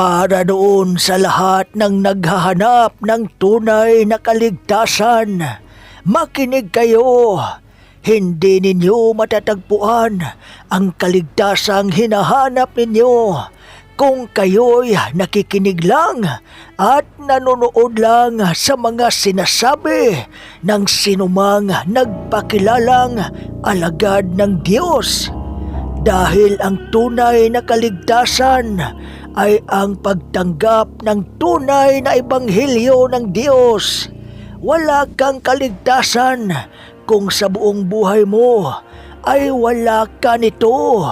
Para doon sa lahat ng naghahanap ng tunay na kaligtasan, makinig kayo. Hindi ninyo matatagpuan ang kaligtasang hinahanap ninyo kung kayo'y nakikinig lang at nanonood lang sa mga sinasabi ng sinumang nagpakilalang alagad ng Diyos. Dahil ang tunay na kaligtasan ay ang pagtanggap ng tunay na ebanghelyo ng Diyos. Wala kang kaligtasan kung sa buong buhay mo ay wala ka nito.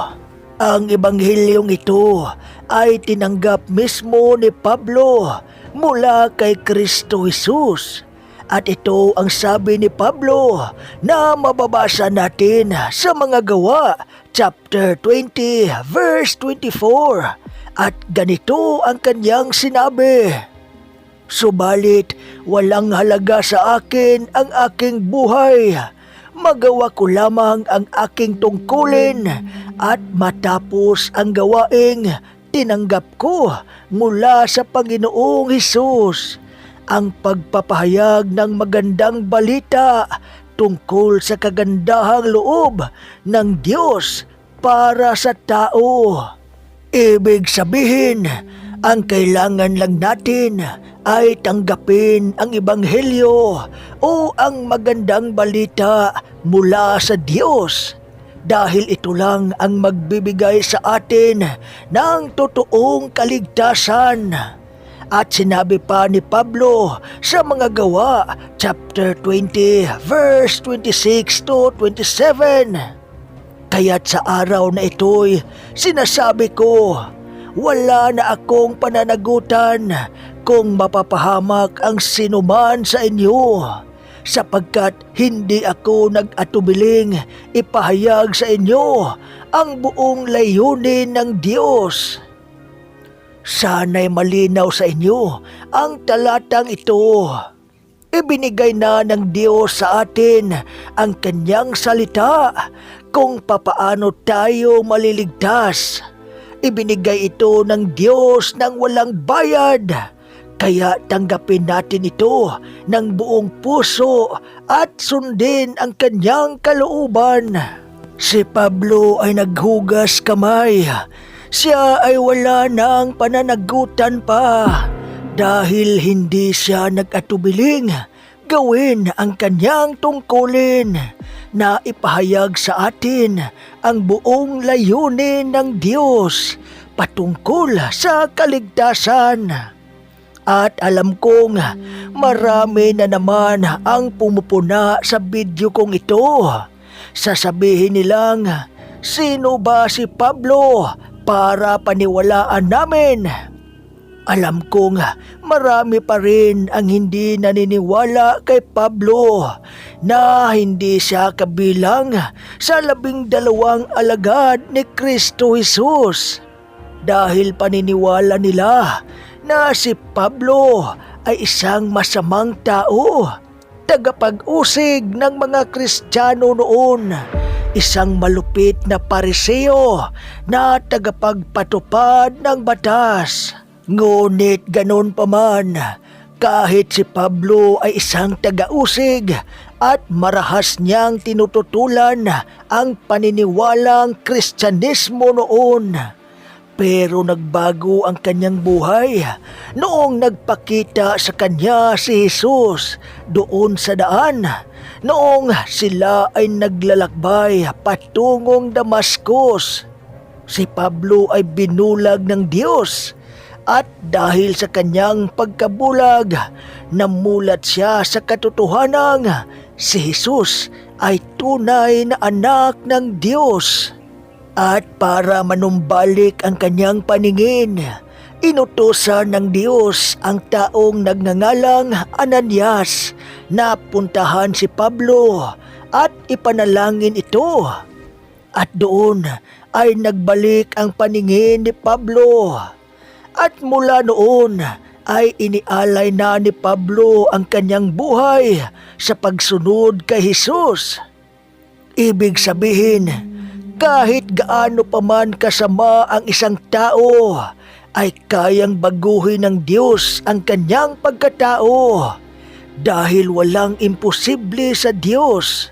Ang ebanghelyong ito ay tinanggap mismo ni Pablo mula kay Kristo Jesus. At ito ang sabi ni Pablo na mababasa natin sa mga gawa, chapter 20, verse 24. At ganito ang kanyang sinabi, Subalit walang halaga sa akin ang aking buhay. Magawa ko lamang ang aking tungkulin at matapos ang gawaing tinanggap ko mula sa Panginoong Hesus ang pagpapahayag ng magandang balita tungkol sa kagandahang loob ng Diyos para sa tao. Ibig sabihin, ang kailangan lang natin ay tanggapin ang ebanghelyo o ang magandang balita mula sa Diyos dahil ito lang ang magbibigay sa atin ng totoong kaligtasan. At sinabi pa ni Pablo sa mga gawa, chapter 20, verse 26 to 27. Kaya't sa araw na ito'y sinasabi ko, wala na akong pananagutan kung mapapahamak ang sinuman sa inyo sapagkat hindi ako nag-atubiling ipahayag sa inyo ang buong layunin ng Diyos. Sana'y malinaw sa inyo ang talatang ito. Ibinigay na ng Diyos sa atin ang kanyang salita kung papaano tayo maliligtas. Ibinigay ito ng Diyos ng walang bayad. Kaya tanggapin natin ito ng buong puso at sundin ang kanyang kalooban. Si Pablo ay naghugas kamay. Siya ay wala ng pananagutan pa dahil hindi siya nag-atubiling gawin ang kanyang tungkulin na ipahayag sa atin ang buong layunin ng Diyos patungkol sa kaligtasan. At alam kong marami na naman ang pumupuna sa video kong ito. Sasabihin nilang, sino ba si Pablo para paniwalaan namin? Alam kong marami pa rin ang hindi naniniwala kay Pablo na hindi siya kabilang sa labing dalawang alagad ni Kristo Jesus. Dahil paniniwala nila na si Pablo ay isang masamang tao, tagapag-usig ng mga Kristiyano noon, isang malupit na pariseo na tagapagpatupad ng batas. Ngunit ganon pa man, kahit si Pablo ay isang taga-usig at marahas niyang tinututulan ang paniniwalang Kristyanismo noon. Pero nagbago ang kanyang buhay noong nagpakita sa kanya si Jesus doon sa daan. Noong sila ay naglalakbay patungong Damascus. Si Pablo ay binulag ng Diyos at dahil sa kanyang pagkabulag, namulat siya sa katotohanan si Jesus ay tunay na anak ng Diyos. At para manumbalik ang kanyang paningin, inutosan ng Diyos ang taong nagngangalang Ananias na puntahan si Pablo at ipanalangin ito. At doon ay nagbalik ang paningin ni Pablo. At mula noon ay inialay na ni Pablo ang kanyang buhay sa pagsunod kay Jesus. Ibig sabihin, kahit gaano pa man kasama ang isang tao, ay kayang baguhin ng Diyos ang kanyang pagkatao dahil walang imposible sa Diyos.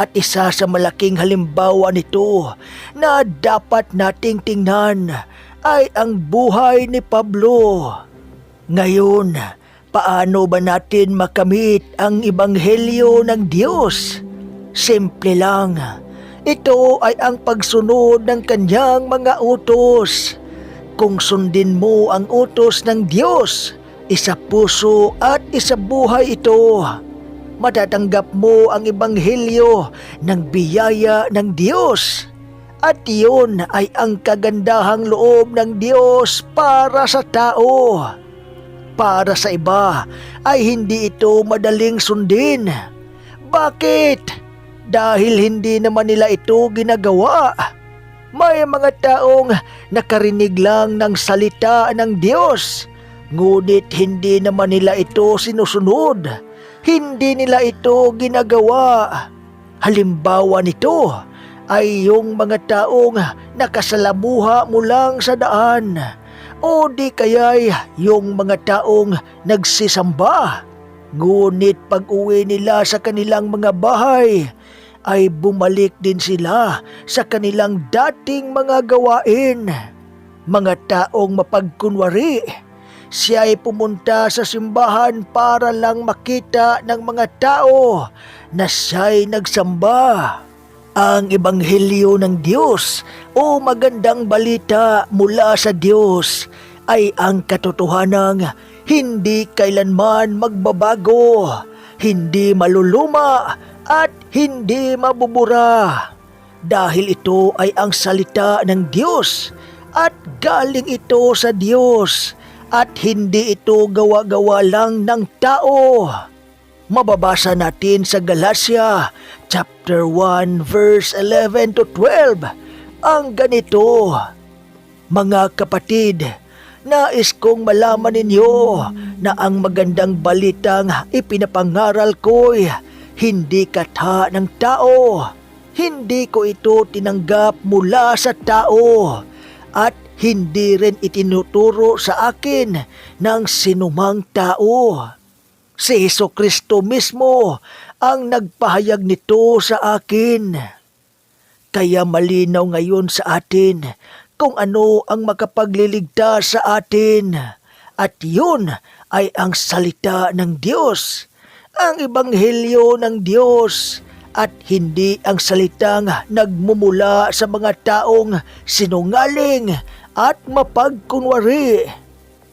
At isa sa malaking halimbawa nito na dapat nating tingnan ay ang buhay ni Pablo. Ngayon, paano ba natin makamit ang ebanghelyo ng Diyos? Simple lang. Ito ay ang pagsunod ng kanyang mga utos. Kung sundin mo ang utos ng Diyos, isa puso at isa buhay ito. Matatanggap mo ang ebanghelyo ng biyaya ng Diyos. At iyon ay ang kagandahang loob ng Diyos para sa tao. Para sa iba ay hindi ito madaling sundin. Bakit? Dahil hindi naman nila ito ginagawa. May mga taong nakarinig lang ng salita ng Diyos, ngunit hindi naman nila ito sinusunod. Hindi nila ito ginagawa. Halimbawa nito ay yung mga taong nakasalamuha mo lang sa daan o di kaya'y yung mga taong nagsisamba. Ngunit pag uwi nila sa kanilang mga bahay, ay bumalik din sila sa kanilang dating mga gawain. Mga taong mapagkunwari, siya ay pumunta sa simbahan para lang makita ng mga tao na siya'y nagsamba. Ang Ebanghelyo ng Diyos o magandang balita mula sa Diyos ay ang katotohanang hindi kailanman magbabago, hindi maluluma at hindi mabubura. Dahil ito ay ang salita ng Diyos at galing ito sa Diyos at hindi ito gawa-gawa lang ng tao. Mababasa natin sa Galatia chapter 1 verse 11 to 12 ang ganito. Mga kapatid, nais kong malaman ninyo na ang magandang balitang ipinapangaral ko'y hindi kata ng tao. Hindi ko ito tinanggap mula sa tao at hindi rin itinuturo sa akin ng sinumang tao. Si Heso Kristo mismo ang nagpahayag nito sa akin. Kaya malinaw ngayon sa atin kung ano ang makapagliligtas sa atin. At yun ay ang salita ng Diyos, ang ebanghelyo ng Diyos at hindi ang salitang nagmumula sa mga taong sinungaling at mapagkunwari.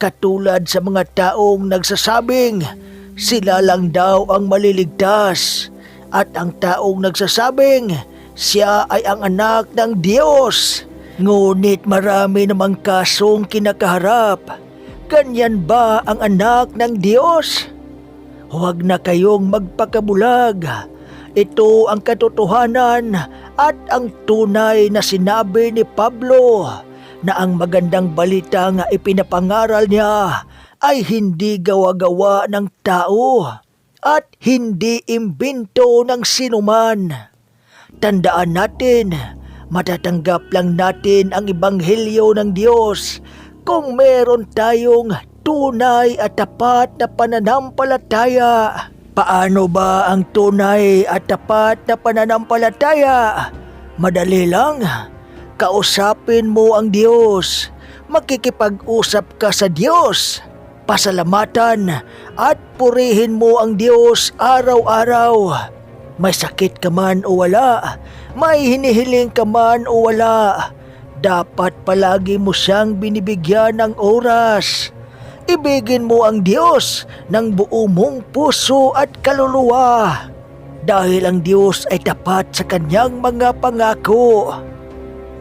Katulad sa mga taong nagsasabing, sila lang daw ang maliligtas at ang taong nagsasabing siya ay ang anak ng Diyos. Ngunit marami namang kasong kinakaharap. Ganyan ba ang anak ng Diyos? Huwag na kayong magpakabulag. Ito ang katotohanan at ang tunay na sinabi ni Pablo na ang magandang balita nga ipinapangaral niya ay hindi gawa-gawa ng tao at hindi imbento ng sinuman. Tandaan natin, matatanggap lang natin ang ebanghelyo ng Diyos kung meron tayong tunay at tapat na pananampalataya. Paano ba ang tunay at tapat na pananampalataya? Madali lang. Kausapin mo ang Diyos. Makikipag-usap ka sa Diyos pasalamatan at purihin mo ang Diyos araw-araw. May sakit ka man o wala, may hinihiling ka man o wala, dapat palagi mo siyang binibigyan ng oras. Ibigin mo ang Diyos ng buo mong puso at kaluluwa dahil ang Diyos ay tapat sa kanyang mga pangako.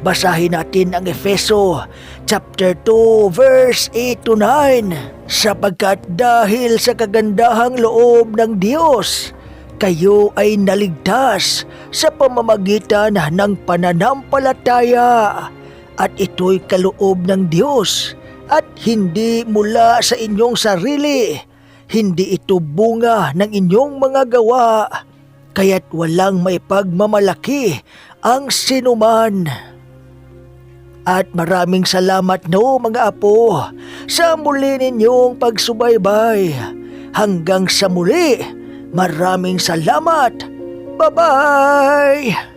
Basahin natin ang Efeso chapter 2 verse 8 to 9 sapagkat dahil sa kagandahang loob ng Diyos kayo ay naligtas sa pamamagitan ng pananampalataya. At ito'y kaloob ng Diyos at hindi mula sa inyong sarili. Hindi ito bunga ng inyong mga gawa kaya't walang may pagmamalaki ang sinuman. At maraming salamat no mga apo sa muli ninyong pagsubaybay. Hanggang sa muli, maraming salamat. Bye-bye!